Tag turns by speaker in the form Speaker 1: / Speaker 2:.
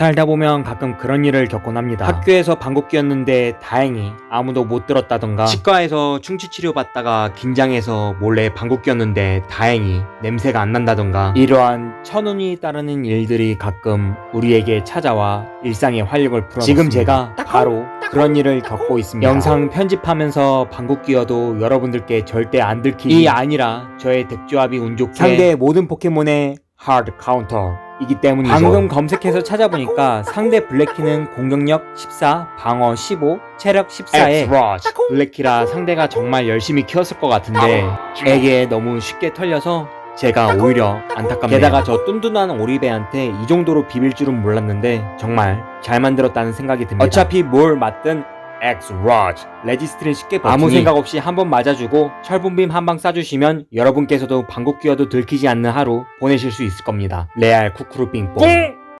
Speaker 1: 살다 보면 가끔 그런 일을 겪곤 합니다. 학교에서 방귀 뀌었는데 다행히 아무도 못 들었다던가. 치과에서 충치 치료 받다가 긴장해서 몰래 방귀 뀌었는데 다행히 냄새가 안 난다던가. 이러한 천운이 따르는 일들이 가끔 우리에게 찾아와 일상의 활력을 풀어 지금 제가 바로 그런 일을 겪고 있습니다. 영상 편집하면서 방귀 뀌어도 여러분들께 절대 안 들키기 아니라 저의 덱조합이 운 좋게 상대의 모든 포켓몬의 하드 카운터 이기 때문이죠. 방금 검색해서 찾아보니까 상대 블랙키는 공격력 14, 방어 15, 체력 14에 블랙키라 상대가 정말 열심히 키웠을 것 같은데 에게 너무 쉽게 털려서 제가 오히려 안타깝네요. 게다가 저 뚠뚠한 오리배한테 이 정도로 비빌 줄은 몰랐는데 정말 잘 만들었다는 생각이 듭니다. 어차피 뭘 맞든 X 로즈 레지스트는 쉽게 버티니 아무 생각 없이 한번 맞아주고 철분빔 한 방 쏴주시면 여러분께서도 방귀 뀌어도 들키지 않는 하루 보내실 수 있을 겁니다. 레알 쿠쿠루 빙뽕